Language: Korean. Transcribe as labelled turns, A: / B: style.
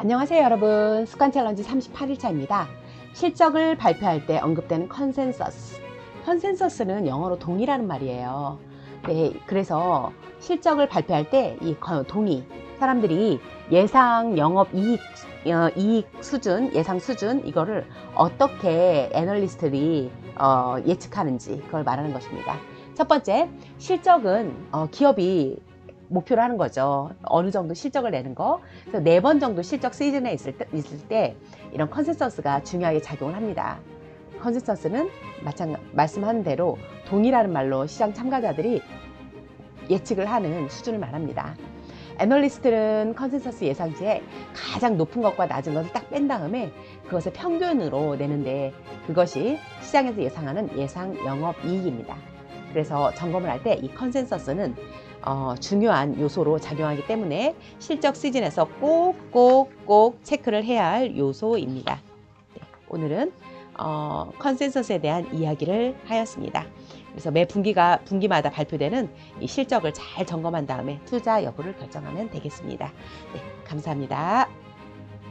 A: 안녕하세요 여러분. 습관 챌린지 38일차입니다. 실적을 발표할 때 언급되는 컨센서스. 컨센서스는 영어로 동의라는 말이에요. 네, 그래서 실적을 발표할 때 이 동의. 사람들이 예상 영업 이익 어, 이익 수준 예상 수준 이거를 어떻게 애널리스트들이 어, 예측하는지 그걸 말하는 것입니다. 첫 번째 실적은 어, 기업이 목표로 하는 거죠. 어느 정도 실적을 내는 거. 그래서 네 번 정도 실적 시즌에 있을 때, 있을 때 이런 컨센서스가 중요하게 작용을 합니다. 컨센서스는 마찬 말씀하는 대로 동의라는 말로 시장 참가자들이 예측을 하는 수준을 말합니다. 애널리스트는 컨센서스 예상치에 가장 높은 것과 낮은 것을 딱 뺀 다음에 그것을 평균으로 내는데 그것이 시장에서 예상하는 예상 영업 이익입니다. 그래서 점검을 할 때 이 컨센서스는 어, 중요한 요소로 작용하기 때문에 실적 시즌에서 꼭꼭꼭 체크를 해야 할 요소입니다. 네, 오늘은 어, 컨센서스에 대한 이야기를 하였습니다. 그래서 매 분기가 분기마다 발표되는 이 실적을 잘 점검한 다음에 투자 여부를 결정하면 되겠습니다. 네, 감사합니다.